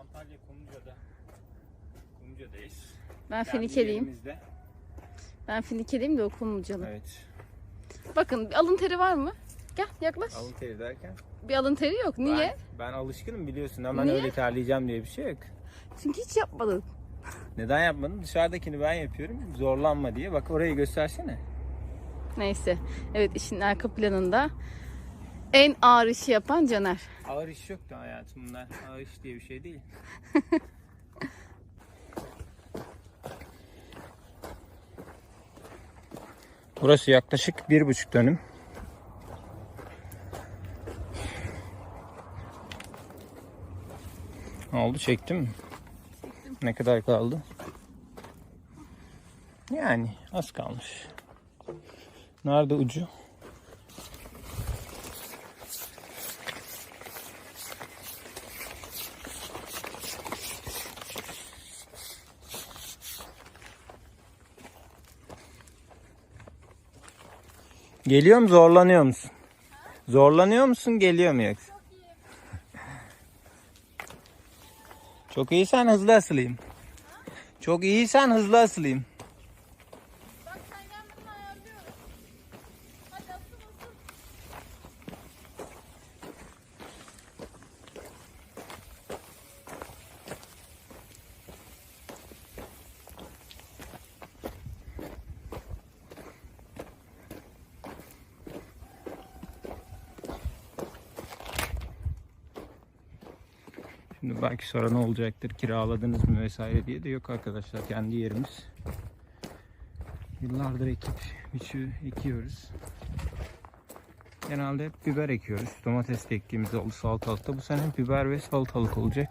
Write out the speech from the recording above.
Antalya Kumluca'da. Kumluca'dayız. Ben Kendi Finikeliyim. yerimizde. Ben Finikeliyim de okulmucalı. Evet. Bakın bir alın teri var mı? Gel yaklaş. Alın teri derken. Bir alın teri yok. Niye? Ben, ben alışkınım biliyorsun. Hemen Niye? öyle terleyeceğim diye bir şey yok. Çünkü hiç yapmadın. Neden yapmadın? Dışarıdakini ben yapıyorum. Zorlanma diye. Bak orayı göstersene. Neyse. Evet işin arka planında en ağır işi yapan Caner. Ağır iş yok da hayatımda. Ağır iş diye bir şey değil. Burası yaklaşık bir buçuk dönüm. Ne oldu çektim mi? Ne kadar kaldı? Yani az kalmış. Nerede ucu? Geliyor mu zorlanıyor musun? Zorlanıyor musun geliyor mu yoksa? Çok iyisen hızlı asılayım. Çok iyisen hızlı asılayım. Şimdi belki sonra ne olacaktır kiraladınız mı vesaire diye de yok arkadaşlar kendi yerimiz. Yıllardır ekip biçi ekiyoruz. Genelde hep biber ekiyoruz. Domates de ektiğimiz oldu salatalıkta. Bu sene biber ve salatalık olacak.